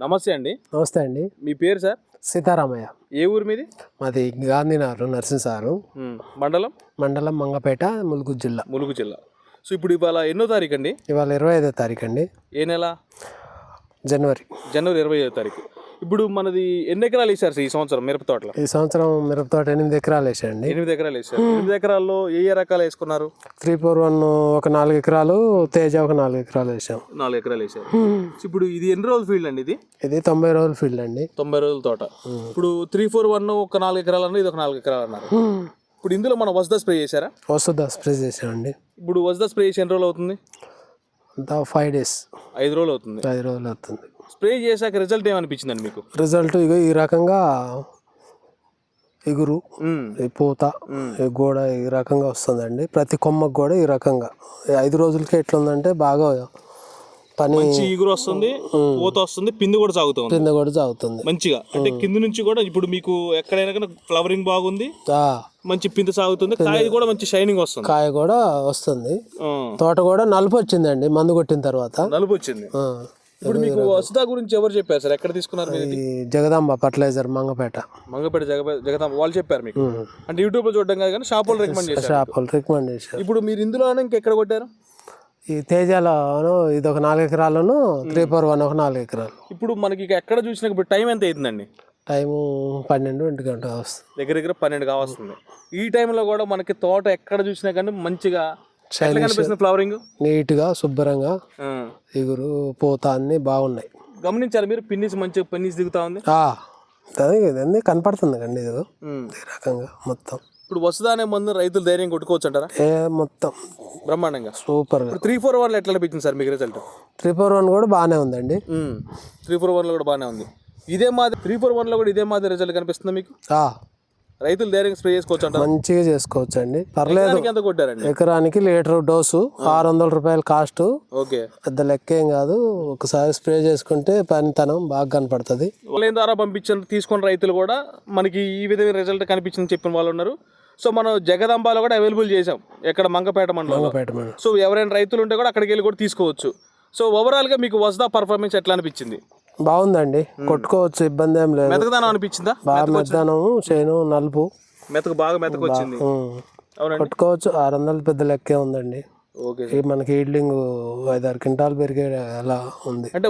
నమస్తే అండి. నమస్తే అండి. మీ పేరు సార్? సీతారామయ్య. ఏ ఊరు మీది? మాది గాంధీనగర్ ఉమ్, మండలం? మండలం మంగపేట ములుగు జిల్లా. ములుగు జిల్లా. సో ఇప్పుడు ఇవాళ ఎన్నో తారీఖు అండి ఇవాళ ఇరవై ఐదో తారీఖు అండి ఏ నెల? జనవరి. జనవరి ఇరవై ఐదో తారీఖు. ఇప్పుడు మనది ఎన్ని ఎకరాలు వేసారు సార్ ఈ సంవత్సరం మిరప తోటలో? ఈ సంవత్సరం మిరప తోట ఎనిమిది ఎకరాలు వేసాయండి ఎనిమిది ఎకరాలు వేసారు ఎనిమిది ఎకరాల్లో ఏ ఏ రకాలు వేసుకున్నారు? త్రీ ఫోర్ వన్ ఒక నాలుగు ఎకరాలు తేజ ఒక నాలుగు ఎకరాలు వేసాం. నాలుగు ఎకరాలు వేసారు ఇప్పుడు ఇది ఎన్ని రోజుల ఫీల్డ్ అండి ఇది? ఇది తొంభై రోజుల ఫీల్డ్ అండి. తొంభై రోజుల తోట. ఇప్పుడు త్రీ ఫోర్ వన్ ఒక నాలుగు ఎకరాలు అన్నారు ఇది ఒక నాలుగు ఎకరాలు అన్నారు. ఇప్పుడు ఇందులో మనం వసద స్ప్రే చేశారా? వస్తుందా స్ప్రే చేసామండి. ఇప్పుడు వసద స్ప్రే చేసి ఎన్ని రోజులు అవుతుంది? అంతా ఫైవ్ డేస్. ఐదు రోజులు అవుతుంది. ఐదు రోజులు అవుతుంది. స్ప్రే చేశాక రిజల్ట్ ఏమనిపించిందండి మీకు? రిజల్ట్ ఇగో ఈ రకంగా ఎగురు పూత ఈ గోడ ఈ రకంగా వస్తుందండి. ప్రతి కొమ్మకు కూడా ఈ రకంగా. ఐదు రోజులకి ఎట్లుందంటే బాగా పని ఈగురు వస్తుంది పూత వస్తుంది పిండి కూడా సాగుతుంది కింద కూడా సాగుతుంది. మంచిగా. అంటే కింద నుంచి కూడా ఇప్పుడు మీకు ఎక్కడైనా కానీ ఫ్లవరింగ్ బాగుంది మంచి పిండి సాగుతుంది కాయ కూడా మంచి షైనింగ్ వస్తుంది. కాయ కూడా వస్తుంది. తోట కూడా నలుపు వచ్చిందండి మందు కొట్టిన తర్వాత. నలుపు వచ్చింది. ఇప్పుడు మీకు వసుదా గురించి ఎవరు చెప్పారు సార్? ఎక్కడ తీసుకున్నారు మీరు ఇది? ఈ జగదాంబ ఫర్టిలైజర్ మంగపేట. మంగపేట జగ జగదాంబ వాళ్ళు చెప్పారు మీకు? అంటే యూట్యూబ్లో చూడడం కాదు కానీ షాప్ వాళ్ళు రికమెండ్ చేశారు. షాప్ వాళ్ళు రికమెండ్ చేశారు. ఇప్పుడు మీరు ఇందులోనే ఇంకెక్కడ కొట్టారు? ఈ తేజాలను ఇది ఒక నాలుగు ఎకరాలను త్రీ ఫోర్ వన్ ఒక నాలుగు ఎకరాలు. ఇప్పుడు మనకి ఇక ఎక్కడ చూసినా ఇప్పుడు టైం ఎంత అవుతుందండి? టైము పన్నెండు ఒంటి గంట వస్తుంది దగ్గర దగ్గర పన్నెండు కావస్తుంది. ఈ టైంలో కూడా మనకి తోట ఎక్కడ చూసినా కానీ మంచిగా కనిపిస్తుంది ఫ్లవరింగ్? నీట్గా శుభ్రంగా ఎగురు పూత అన్నీ బాగున్నాయి. గమనించారు మీరు పిన్నిస్ మంచిగా పిన్నిస్ దిగుతా ఉంది. ఆ, అది కనపడుతుంది కండి ఇది. ఈ రకంగా మొత్తం. ఇప్పుడు వస్తుందా అనే మందు రైతులు ధైర్యం కొట్టుకోవచ్చు అంటారా ఏ మొత్తం. బ్రహ్మాండంగా. ఇప్పుడు త్రీ ఫోర్ వన్లో ఎట్లా అనిపించింది సార్ మీకు రిజల్ట్ త్రీ ఫోర్ వన్ కూడా బాగానే ఉందండి. త్రీ ఫోర్ వన్లో కూడా బాగానే ఉంది. ఇదే మాది త్రీ ఫోర్ వన్లో కూడా ఇదే మాది రిజల్ట్ కనిపిస్తుంది మీకు? రైతులు ధైర్యం స్ప్రే చేసుకోవచ్చు మంచిగా చేసుకోవచ్చు అండి పర్లేదు ఎంత కొట్టారండి? ఎకరానికి లీటర్ డోసు ఆరు వందల రూపాయల కాస్ట్. ఓకే. పెద్ద లెక్క ఏం కాదు. ఒకసారి స్ప్రే చేసుకుంటే పనితనం బాగా కనపడుతుంది. ఆన్లైన్ ద్వారా పంపించిన తీసుకున్న రైతులు కూడా మనకి ఈ విధమైన రిజల్ట్ కనిపించింది చెప్పిన వాళ్ళు ఉన్నారు. సో మనం జగదాంబాలో కూడా అవైలబుల్ చేసాం ఎక్కడ? మంగపేట మండలంలో. పేట మేడం సో ఎవరైనా రైతులు ఉంటే కూడా అక్కడికి వెళ్ళి కూడా తీసుకోవచ్చు. సో ఓవరాల్గా మీకు వస్దా పర్ఫార్మెన్స్ ఎట్లా అనిపించింది? బాగుందండి. కొట్టుకోవచ్చు ఇబ్బంది ఏం లేదు. మెతకదానం అనిపించిందా? బాగా మెద్దనము చేను నలుపు. మెతక బాగా మెతక వచ్చింది కొట్టుకోవచ్చు ఆరు వందలు పెద్ద లెక్కే ఉందండి. ఓకే. ఈ మనకి ఈడ్లింగ్ ఐదారు క్వింటాలు పెరిగే అలా ఉంది? అంటే